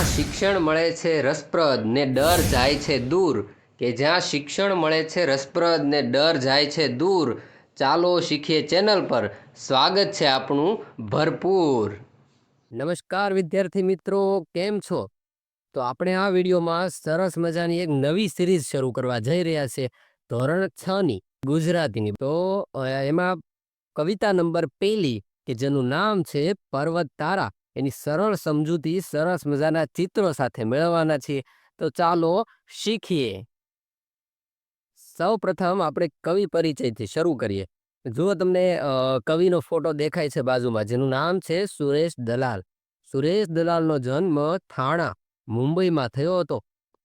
જ્યાં શિક્ષણ મળે છે રસપ્રદ ને ડર જાય છે દૂર. કે જ્યાં શિક્ષણ મળે છે રસપ્રદ ને ડર જાય છે દૂર. ચાલો શીખીએ ચેનલ પર. સ્વાગત છે આપણું ભરપૂર. નમસ્કાર વિદ્યાર્થી મિત્રો, કેમ છો? તો આપણે આ વિડીયોમાં સરસ મજાની એક નવી સિરીઝ શરૂ કરવા જઈ રહ્યા છે, ધોરણ છ ની, ગુજરાતીની. તો એમાં કવિતા નંબર પેલી, કે જેનું નામ છે પર્વત તારા એની સરળ સમજૂતી, સરસ મજાના ચિત્રો સાથે મેળવવાના છીએ. તો ચાલો શીખીએ. સૌ પ્રથમ આપણે કવિ પરિચયથી શરૂ કરીએ. જુઓ તમને કવિનો ફોટો દેખાય છે બાજુમાં, જેનું નામ છે સુરેશ દલાલ. સુરેશ દલાલનો જન્મ થાણા, મુંબઈમાં થયો હતો.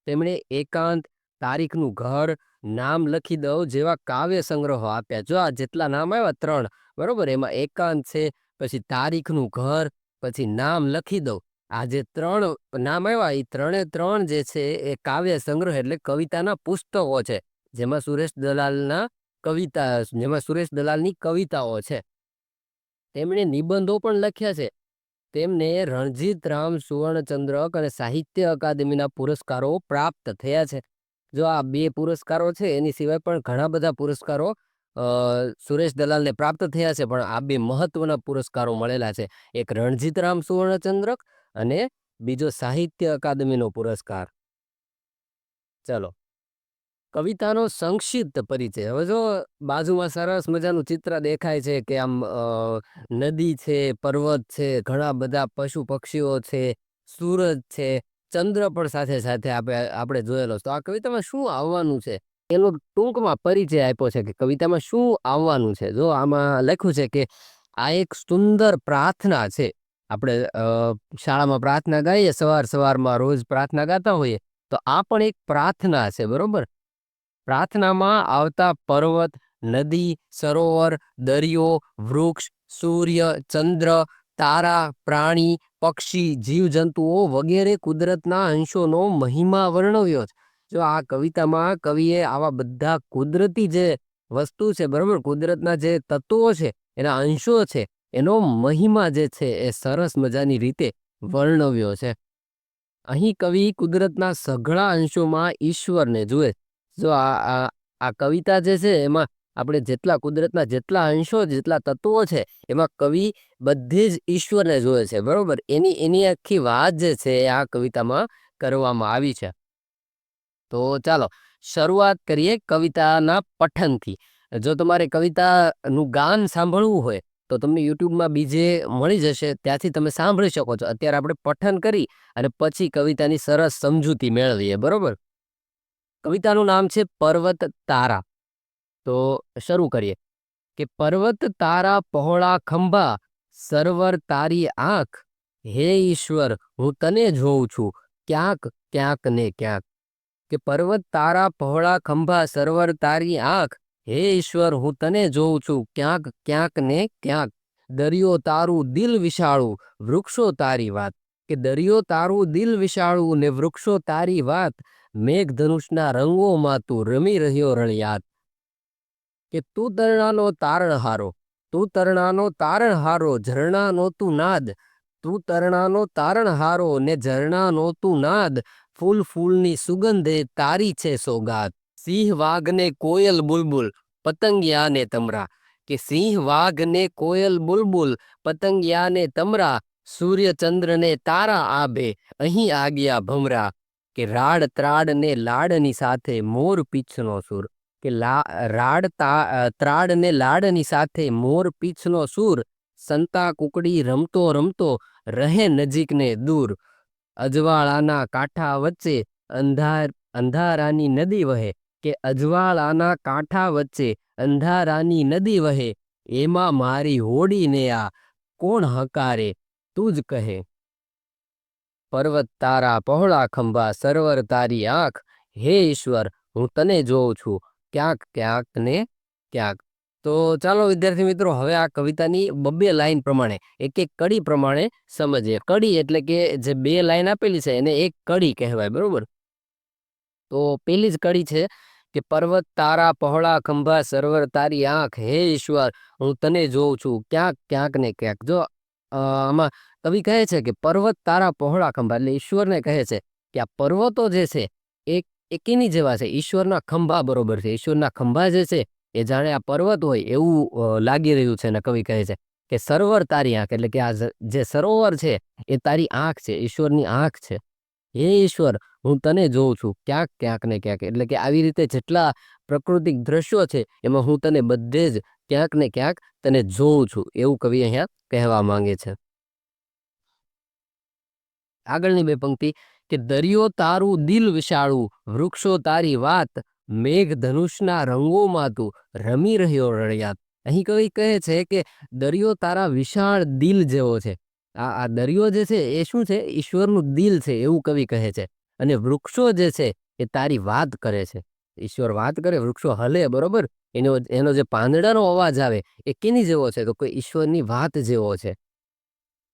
તેમણે એકાંત તારીખનું ઘર, નામ લખી દઉં જેવા કાવ્ય સંગ્રહો આપ્યા. જો આ જેટલા નામ આવ્યા, ત્રણ. બરોબર? એમાં એકાંત છે, પછી તારીખનું ઘર પછી નામ લખી દઉં. આ જે ત્રણ નામ આવ્યા. એ ત્રણે ત્રણ જે છે એ કાવ્ય સંગ્રહ એટલે કવિતાના પુસ્તકો છે. જેમાં સુરેશ દલાલના કવિતા, જેમાં સુરેશ દલાલની કવિતાઓ છે. તેમણે નિબંધો પણ લખ્યા છે. તેમને રણજીત રામ, સુવર્ણચંદ્રક અને સાહિત્ય અકાદમીના પુરસ્કારો પ્રાપ્ત થયા છે. જો આ બે પુરસ્કારો છે, એની સિવાય પણ ઘણા બધા પુરસ્કારો સુરેશ દલાલને પ્રાપ્ત થયા છે, પણ આ બે મહત્વના પુરસ્કારો મળેલા છે. એક રણજીત રામ સુવર્ણચંદ્રક અને બીજો સાહિત્ય અકાદમીનો પુરસ્કાર. ચલો. કવિતાનો સંક્ષિપ્ત પરિચય. હવે જો બાજુમાં સરસ મજાનું ચિત્ર દેખાય છે કે આમ નદી છે, પર્વત છે, ઘણા બધા પશુ પક્ષીઓ છે, સૂરજ છે, ચંદ્ર પણ સાથે સાથે આપણે આપણે જોયેલો તો આ કવિતામાં શું આવવાનું છે? એનો ટૂંકમાં પરિચય આપ્યો છે કે કવિતામાં શું આવવાનું છે? જો આમાં લખ્યું છે કે આ એક સુંદર પ્રાર્થના છે. આપણે શાળામાં પ્રાર્થના ગાઈએ, સવાર સવારમાં રોજ પ્રાર્થના ગાતા હોઈએ, તો આ પણ એક પ્રાર્થના છે, બરોબર? પ્રાર્થનામાં આવતા પર્વત, નદી, સરોવર, દરિયો, વૃક્ષ, સૂર્ય, ચંદ્ર, તારા, પ્રાણી, પક્ષી, જીવજંતુઓ વગેરે કુદરતના અંશોનો મહિમા વર્ણવ્યો છે. જો આ કવિતામાં કવિએ આવા બધા કુદરતી જે વસ્તુ છે, બરાબર? કુદરતના જે તત્વો છે, એના અંશો છે, એનો મહિમા જે છે, એ સરસ મજાની રીતે વર્ણવ્યો છે. અહીં કવિ કુદરતના સઘળા અંશોમાં ઈશ્વરને જુએ. જો આ આ કવિતા જે છે, એમાં આપણે જેટલા કુદરતના જેટલા અંશો, જેટલા તત્વો છે, એમાં કવિ બધે જ ઈશ્વરને જોવે છે, બરાબર? એની એની આખી વાત જે છે આ કવિતામાં કરવામાં આવી છે. તો ચાલો, શરૂઆત કરીએ કવિતાના પઠનથી. જો તમારે કવિતાનું ગાન સાંભળવું હોય, તો તમને યુટ્યુબમાં બીજે મળી જશે, ત્યાંથી તમે સાંભળી શકો છો. અત્યારે આપણે પઠન કરી અને પછી કવિતાની સરસ સમજૂતી મેળવીએ, બરોબર? કવિતાનું નામ છે પર્વત તારા. તો શરૂ કરીએ. કે પર્વત તારા પહોળા ખંભા, સરવર તારી આંખ. હે ઈશ્વર, હું તને જોઉં છું. ક્યાંક ક્યાંક ને ક્યાંક. કે પર્વત તારા, પહોળા, ખંભા, સરવર તારી આંખ, હે ઈશ્વર, હું તને જોઉં છું, ક્યાંક ક્યાંક ને ક્યાંક. દરિયો તારું દિલ વિશાળું, વૃક્ષો તારી વાત. કે દરિયો તારું દિલ વિશાળું ને વૃક્ષો તારી વાત, મેઘધનુષના રંગોમાં તું રમી રહ્યો રળિયાત. કે તું તરણાનો તારણહારો, તું તરણાનો તારણહારો, ઝરણાનો તું નાદ. તું તરણાનો તારણહારો ને ઝરણાનો તું નાદ. ફૂલ ફૂલની સુગંધે તારી છે સોગાત. સિંહ વાઘને કોયલ બુલબુલ પતંગિયા ને તમરા. કે સિંહ વાઘને કોયલ બુલબુલ પતંગિયા ને તમરા. સૂર્ય ચંદ્રને તારા આબે અહીં આગિયા ભમરા. કે રાડ ત્રાડ ને લાડની સાથે મોર પીછનો સુર. કે લા રાડ તા અ, ત્રાડ ને લાડની સાથે મોર પીછનો સૂર. સંતા કુકડી રમતો રમતો રહે નજીક ને દૂર. અજવાળાના કાંઠા વચ્ચે અંધાર, અંધારાની નદી વહે કે અજવાળાના કાંઠા વચ્ચે અંધારાની નદી વહે, એમાં મારી હોડીને આ કોણ હકારે તું જ કહે. પર્વત તારા પહોળા ખંભા, સરવર તારી આંખ, હે ઈશ્વર, હું તને જોઉં છું, ક્યાંક ક્યાંક ને ક્યાંક. તો ચાલો વિદ્યાર્થી મિત્રો, હવે આ કવિતાની બબ્બે લાઈન પ્રમાણે, એક એક કડી પ્રમાણે સમજીએ. કડી એટલે કે જે બે લાઈન આપેલી છે, એને એક કડી કહેવાય, બરોબર? તો પેલી જ કડી છે કે, પર્વત તારા પહોળા ખંભા, સરવર તારી આંખ, હે ઈશ્વર, હું તને જોઉં છું. ક્યાંક ક્યાંક ને ક્યાંક. જો આમાં કવિ કહે છે કે, પર્વત તારા પહોળા ખંભા, એટલે ઈશ્વરને કહે છે કે, આ પર્વતો જે છે એ એકેની જેવા છે. ઈશ્વરના ખંભા બરોબર છે. ઈશ્વરના ખંભા જે છે એ જાણે આ પર્વત હોય એવું લાગી રહ્યું છે ને કવિ કહે છે કે સરોવર તારી આંખ, એટલે કે આ જે સરોવર છે એ તારી આંખ છે, ઈશ્વરની આંખ છે. હે ઈશ્વર, હું તને જોઉં છું, ક્યાંક ક્યાંક ને ક્યાંક, એટલે કે આવી રીતે જેટલા પ્રાકૃતિક દ્રશ્યો છે એમાં હું તને બધે જ ક્યાંક ને ક્યાંક તને જોઉં છું, એવું કવિ અહીંયા કહેવા માંગે છે. આગળની બે પંક્તિ કે દરિયો તારું દિલ વિશાળું, વૃક્ષો તારી વાત મેઘ ધનુષના રંગોમાં તું રમી રહ્યો રળિયાત અહીં કવિ કહે છે કે દરિયો તારા વિશાળ દિલ જેવો છે. આ આ દરિયો જે છે એ શું છે? ઈશ્વરનું દિલ છે એવું કવિ કહે છે. અને વૃક્ષો જે છે એ તારી વાત કરે છે. ઈશ્વર વાત કરે, વૃક્ષો હલે, બરોબર? એનો એનો જે પાંદડાનો અવાજ આવે એ કેની જેવો છે? તો કોઈ ઈશ્વરની વાત જેવો છે.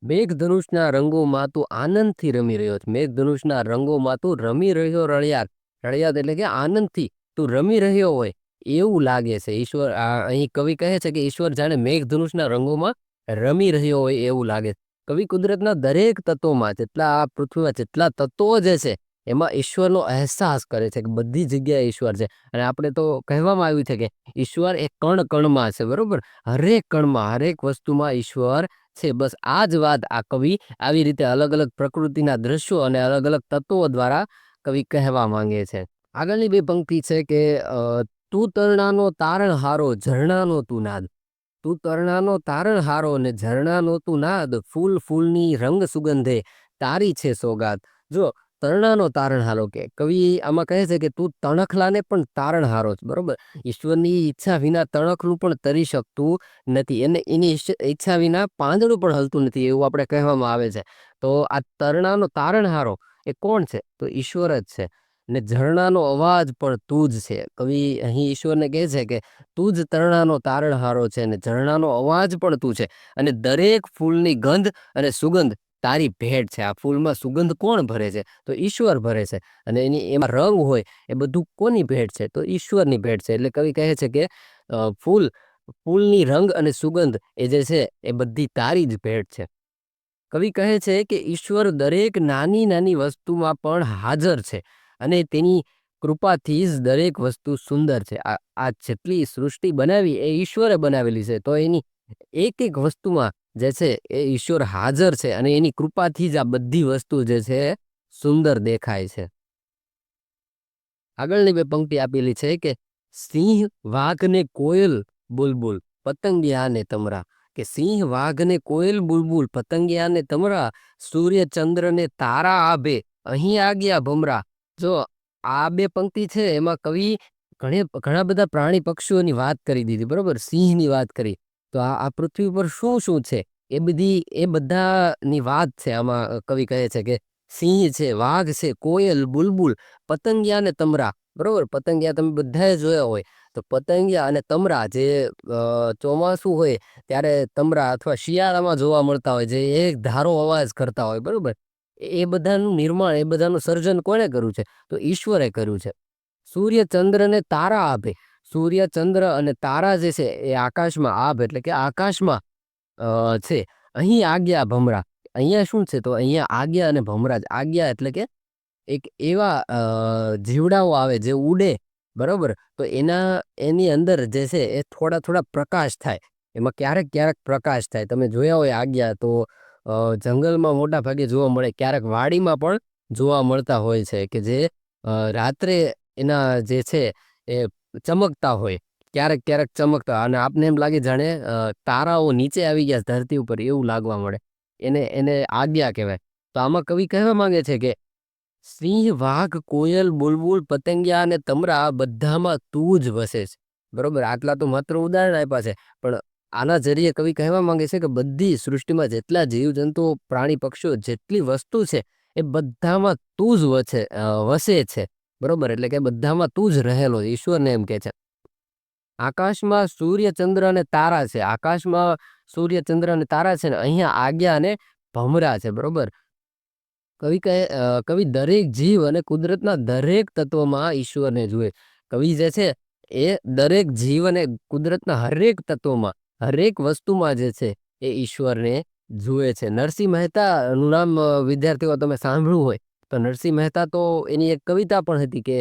મેઘધનુષના રંગોમાં તું આનંદથી રમી રહ્યો છે. મેઘધનુષના રંગોમાં તું રમી રહ્યો રળિયાત રળિયાત એટલે કે આનંદથી તું રમી રહ્યો હોય, એવું લાગે છે. ઈશ્વર અહીં કવિ કહે છે કે ઈશ્વર જાણે મેઘધનુષના રંગોમાં રમી રહ્યો હોય એવું લાગે છે. કવિ કુદરતના દરેક તત્વોમાં જેટલા આ પૃથ્વીમાં જેટલા તત્વો જે છે, એમાં ઈશ્વરનો અહેસાસ કરે છે કે બધી જગ્યાએ ઈશ્વર છે. અને આપણે તો કહેવામાં આવ્યું છે કે ઈશ્વર એ કણ કણમાં છે, બરોબર? હરેક કણમાં, હરેક વસ્તુમાં ઈશ્વર છે. બસ આ જ વાત આ કવિ આવી રીતે અલગ અલગ પ્રકૃતિના દ્રશ્યો અને અલગ અલગ તત્વો દ્વારા કવિ કહેવા માંગે છે. આગળની બે પંક્તિ છે કે તું તરણાનો તારણ હારો ઝરણાનો તું નાદ. તું તરણાનો તારણ હારો ને ઝરણાનો તું નાદ. ફૂલ ફૂલની રંગ સુગંધે તારી છે સોગાદ જો, તરણાનો તારણ હારો કે, કવિ આમાં કહે છે કે, તું તણખલાને પણ તારણ હારો છે. બરોબર? ઈશ્વરની ઈચ્છા વિના તણખલું પણ તરી શકતું નથી એને એની ઈચ્છા વિના પાંદડું પણ હલતું નથી એવું આપણે કહેવામાં આવે છે. તો આ તરણાનો તારણ હારો એ કોણ છે? તો ઈશ્વર જ છે. ને ઝરણાનો અવાજ પણ તું જ છે. કવિ અહીં ઈશ્વરને કહે છે કે તું જ તરણાનો તારણહારો છે અને ઝરણાનો અવાજ પણ તું છે. અને દરેક ફૂલની ગંધ અને સુગંધ તારી ભેટ છે. આ ફૂલમાં સુગંધ કોણ ભરે છે? તો ઈશ્વર ભરે છે. અને એની એમાં રંગ હોય એ બધું કોની ભેટ છે? તો ઈશ્વરની ભેટ છે. એટલે કવિ કહે છે કે ફૂલ, ફૂલની રંગ અને સુગંધ એ જે છે એ બધી તારી જ ભેટ છે. કવિ કહે છે કે ઈશ્વર દરેક નાની નાની વસ્તુમાં પણ હાજર છે. અને તેની કૃપાથી જ દરેક વસ્તુ સુંદર છે. આ આ જેટલી સૃષ્ટિ બનાવી એ ઈશ્વરે બનાવેલી છે. તો એની એક એક વસ્તુમાં જે છે એ ઈશ્વર હાજર છે અને એની કૃપાથી જ આ બધી વસ્તુ જે છે સુંદર દેખાય છે. આગળની બે પંક્તિ આપેલી છે કે સિંહ વાઘ ને કોયલ બુલબુલ પતંગિયાને તમરા. કે સિંહ વાઘ ને કોયલ બુલબુલ પતંગિયા ને તમરા સૂર્ય ચંદ્ર ને તારા આભે, અહીં આગિયા ભમરા. જો આ બે પંક્તિ છે, એમાં કવિ ઘણે, ઘણા બધા પ્રાણી પક્ષીઓની વાત કરી દીધી, બરોબર? સિંહની વાત કરી. તો આ આ પૃથ્વી ઉપર શું શું છે? એ બધી, એ બધાની વાત છે આમાં કવિ કહે છે કે સિંહ છે, વાઘ છે, કોયલ, બુલબુલ, પતંગિયા ને તમરા, બરોબર? પતંગિયા તમે બધાએ જોયા હોય. તો પતંગિયા અને તમરા જે ચોમાસું હોય, ત્યારે તમરા અથવા શિયાળામાં જોવા મળતા હોય, જે એક ધારો અવાજ કરતા હોય, બરોબર? એ બધાનું નિર્માણ, એ બધાનું સર્જન કોણે કર્યું છે? તો ઈશ્વરે કર્યું છે. સૂર્ય ચંદ્રને તારા આપે. સૂર્ય ચંદ્ર અને તારા જે છે, એ આકાશમાં આભ એટલે કે આકાશમાં છે. અહીં આજ્ઞા ભમરા. અહીંયા શું છે? તો અહીંયા આજ્ઞા અને ભમરા જ. આજ્ઞા એટલે કે એક એવા જીવડાઓ આવે જે ઉડે. બરાબર? તો એના, એની અંદર જે છે, એ થોડા થોડા પ્રકાશ થાય. એમાં ક્યારેક ક્યારેક પ્રકાશ થાય. તમે જોયા હોય આજ્ઞા, તો જંગલમાં મોટા ભાગે જોવા મળે ક્યારેક વાડીમાં પણ જોવા મળતા હોય છે કે જે રાત્રે એના જે છે એ ચમકતા હોય. ક્યારેક ક્યારેક ચમકતા અને આપને એમ લાગે જાણે તારાઓ નીચે આવી ગયા ધરતી ઉપર એવું લાગવા મળે. એને એને આજ્ઞા કહેવાય. તો આમાં કવિ કહેવા માંગે છે કે, સિંહ, વાઘ, કોયલ, બુલબુલ, પતંગિયા અને તમરા બધામાં તું જ વસે છે. બરોબર? આટલા તો માત્ર ઉદાહરણ આપ્યા છે. પણ આના જરીએ કવિ કહેવા માંગે છે કે બધી સૃષ્ટિમાં જેટલા જીવજંતુઓ, પ્રાણી, પક્ષીઓ, જેટલી વસ્તુ છે, એ બધામાં તું જ વસે વસે છે. બરોબર? એટલે કે બધામાં તું જ રહેલો, ઈશ્વરને એમ કે છે. આકાશમાં સૂર્ય, ચંદ્ર અને તારા છે. આકાશમાં સૂર્ય, ચંદ્ર અને તારા છે ને અહીંયા આજ્ઞા અને ભમરા છે. બરોબર? કવિ કહે કવિ દરેક જીવ અને કુદરતના દરેક તત્વમાં ઈશ્વરને જુએ. કવિ જે છે, એ દરેક જીવ અને કુદરતના હરેક તત્વમાં હરેક વસ્તુમાં જે છે એ ઈશ્વરને જુએ છે. નરસિંહ મહેતાનું નામ વિદ્યાર્થીઓ તમે સાંભળ્યું હોય, તો નરસિંહ મહેતા તો એની એક કવિતા પણ હતી કે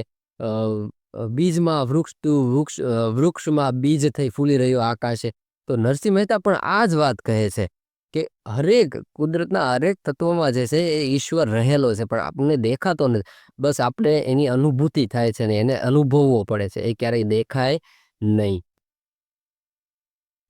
બીજમાં વૃક્ષ તું વૃક્ષ વૃક્ષમાં બીજ થઈ ફૂલી રહ્યો આકાશે. તો નરસિંહ મહેતા પણ આ જ વાત કહે છે કે હરેક કુદરતના હરેક તત્વોમાં જે છે એ ઈશ્વર રહેલો છે, પણ આપણને દેખાતો નથી. બસ આપણે એની અનુભૂતિ થાય છે ને એને અનુભવવો પડે છે. એ ક્યારેય દેખાય નહીં.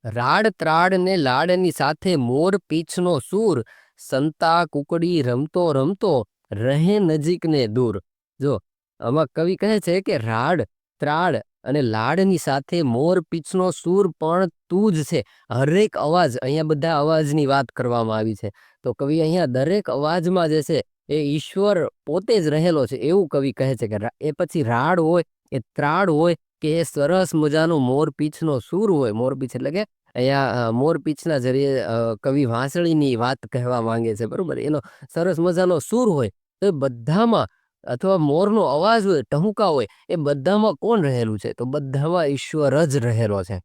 રાડ ત્રાડ ને લાડની સાથે મોર પીછનો સૂર, સંતા કુકડી રમતો રમતો, રહે નજીક ને દૂર. જો, આમાં કવિ કહે છે કે રાડ ત્રાડ અને લાડની સાથે મોર પીછનો સૂર પણ તું જ છે. હરેક અવાજ, અહીંયા બધા અવાજની વાત કરવામાં આવી છે. તો કવિ અહીંયા દરેક અવાજમાં જે છે, એ ઈશ્વર પોતે જ રહેલો છે. એવું કવિ કહે છે કે એ પછી રાડ હોય, એ ત્રાડ હોય કે સરસ મજાનો મોરપીંછનો સૂર હોય. મોરપીંછ એટલે કે અહીંયા મોરપીંછના જરીએ કવિ વાંસળીની વાત કહેવા માંગે છે. બરોબર? એનો સરસ મજાનો સૂર હોય તો એ બધામાં અથવા મોરનો અવાજ હોય, ટહુકા હોય, એ બધામાં કોણ રહેલું છે? તો બધામાં ઈશ્વર જ રહેલો છે.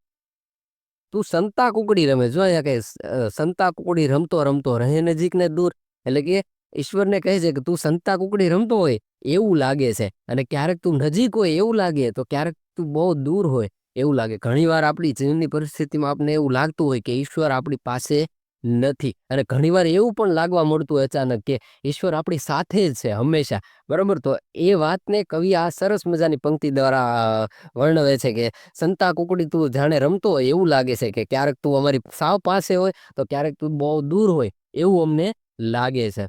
તું સંતા કુકડી રમે. જો અહીંયા કે સંતા કુકડી રમતો રમતો રહે નજીક ને દૂર, એટલે કે ઈશ્વરને કહે છે કે તું સંતા કુકડી રમતો હોય એવું લાગે છે. અને ક્યારેક તું નજીક હોય એવું લાગે, તો ક્યારેક તું બહુ દૂર હોય એવું લાગે. ઘણીવાર આપણી જીવનની પરિસ્થિતિમાં આપણને એવું લાગતું હોય કે ઈશ્વર આપણી પાસે નથી. અને ઘણીવાર એવું પણ લાગવા મળતું હોય અચાનક કે ઈશ્વર આપણી સાથે જ છે હંમેશા. બરાબર? તો એ વાતને કવિ આ સરસ મજાની પંક્તિ દ્વારા વર્ણવે છે કે સંતા કુકડી તું જાણે રમતો હોય એવું લાગે છે કે ક્યારેક તું અમારી સાવ પાસે હોય, તો ક્યારેક તું બહુ દૂર હોય એવું અમને લાગે છે.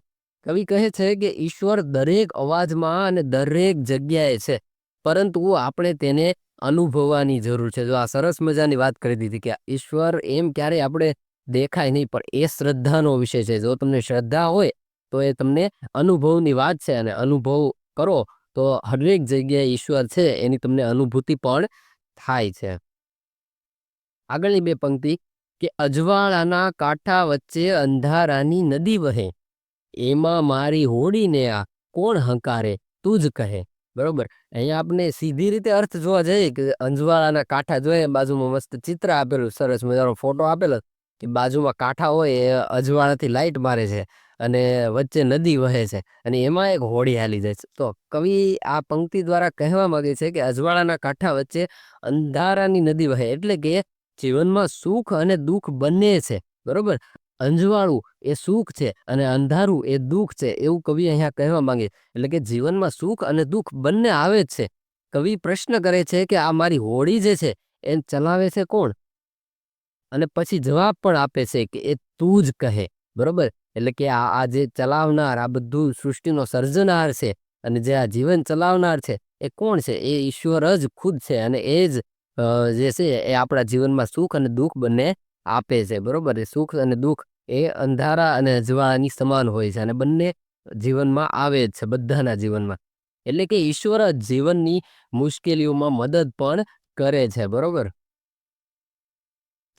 કવિ કહે છે કે ઈશ્વર દરેક અવાજમાં અને દરેક જગ્યાએ છે. પરંતુ આપણે તેને અનુભવવાની જરૂર છે. જો આ સરસ મજાની વાત કરી દીધી કે ઈશ્વર એમ ક્યારેય આપણે દેખાય નહીં, પણ એ શ્રદ્ધાનો વિષય છે. જો તમને શ્રદ્ધા હોય, તો એ તમને અનુભવની વાત છે અને અનુભવ કરો તો હરેક જગ્યાએ ઈશ્વર છે, એની તમને અનુભૂતિ પણ થાય છે. આગળની બે પંક્તિ કે અજવાળાના કાંઠા વચ્ચે અંધારાની નદી વહે. એમાં મારી હોડીને આ કોણ હંકારે, તું જ કહે. બરોબર? અહીંયા આપણે સીધી રીતે અર્થ જોવા જઈએ કે અંજવાળાના કાંઠા જોઈએ બાજુમાં મસ્ત ચિત્ર આપેલું, સરસ મજાનો ફોટો આપેલો, કે બાજુમાં કાંઠા હોય એ અજવાળાથી લાઇટ મારે છે અને વચ્ચે નદી વહે છે અને એમાં એક હોડી હાલી જાય છે. તો કવિ આ પંક્તિ દ્વારા કહેવા માગે છે કે અજવાળાના કાંઠા વચ્ચે અંધારાની નદી વહે, એટલે કે જીવનમાં સુખ અને દુઃખ બંને છે. બરોબર? અંજવાળું એ સુખ છે અને અંધારું એ દુઃખ છે એવું કવિ અહીંયા કહેવા માંગે એટલે કે જીવનમાં સુખ અને દુઃખ બંને આવે જ છે. કવિ પ્રશ્ન કરે છે કે આ મારી હોડી જે છે એ ચલાવે છે કોણ? અને પછી જવાબ પણ આપે છે કે એ તું જ કહે, બરોબર? એટલે કે આ આ જે ચલાવનાર, આ બધું સૃષ્ટિનો સર્જનાર છે અને જે આ જીવન ચલાવનાર છે એ કોણ છે? એ ઈશ્વર જ ખુદ છે અને એ જ જે છે એ આપણા જીવનમાં સુખ અને દુઃખ બંને આપે છે, બરોબર? સુખ અને દુઃખ એ અંધારા અને અજવાની સમાન હોય છે અને બંને જીવનમાં આવે જ છે, બધાના જીવનમાં. એટલે કે ઈશ્વર જીવનની મુશ્કેલીઓમાં મદદ પણ કરે છે, બરોબર?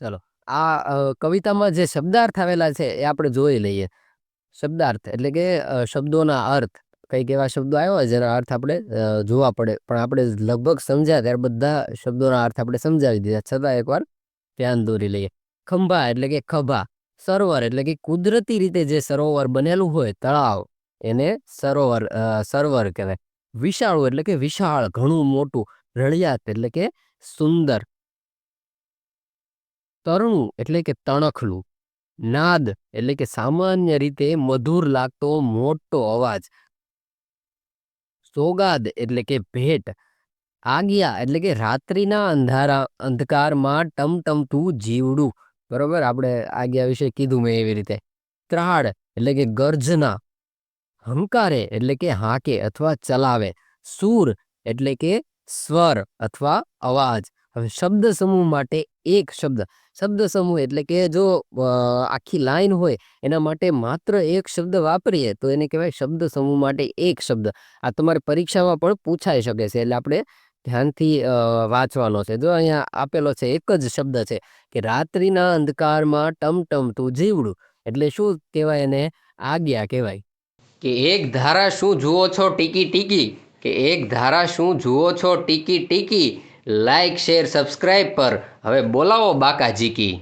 ચલો, આ કવિતામાં જે શબ્દાર્થ આવેલા છે એ આપણે જોઈ લઈએ. શબ્દાર્થ એટલે કે શબ્દોના અર્થ. કંઈક એવા શબ્દો આવ્યા હોય જેના અર્થ આપણે જોવા પડે. પણ આપણે લગભગ સમજ્યા, ત્યારે બધા શબ્દોના અર્થ આપણે સમજાવી દીધા. છતાં એકવાર ધ્યાન દોરી લઈએ. ખંભા એટલે કે ખભા. સરોવર એટલે કે કુદરતી રીતે જે સરોવર બનેલું હોય, તળાવ, એને સરોવર સરોવર કહેવાય. વિશાળું એટલે કે વિશાળ, ઘણું મોટું, રળિયાત એટલે કે સુંદર. તરણું એટલે કે તણખલું. નાદ એટલે કે સામાન્ય રીતે મધુર લાગતો મોટો અવાજ. સોગાદ એટલે કે ભેટ. આગિયા એટલે કે રાત્રિના અંધારા, અંધકારમાં ટમટમતું જીવડું. બરોબર? આપણે આજ્ઞા વિશે કીધું મેં એવી રીતે. ત્રાડ, એટલે કે ગર્જના. હંકારે, એટલે કે હાકે અથવા ચલાવે. સૂર, એટલે કે સ્વર અથવા અવાજ. હવે શબ્દ સમૂહ માટે એક શબ્દ. શબ્દ સમૂહ એટલે કે જો આખી લાઈન હોય, એના માટે માત્ર એક શબ્દ વાપરીએ, તો એને કહેવાય શબ્દ સમૂહ માટે એક શબ્દ. આ તમારી પરીક્ષામાં પણ પૂછાઈ શકે છે. એટલે આપણે ધ્યાનથી વાંચવાનો છે. જો અહીંયા આપેલો છે, એક જ શબ્દ છે કે રાત્રિના અંધકારમાં ટમટમતું જીવડું. એટલે શું કહેવાય એને? આજ્ઞા કહેવાય. કે એક ધારા શું જુઓ છો ટીકી ટીકી? કે એક ધારા શું જુઓ છો ટીકી ટીકી? લાઈક શેર સબસ્ક્રાઈબ પર. હવે બોલાવો બાકા જીકી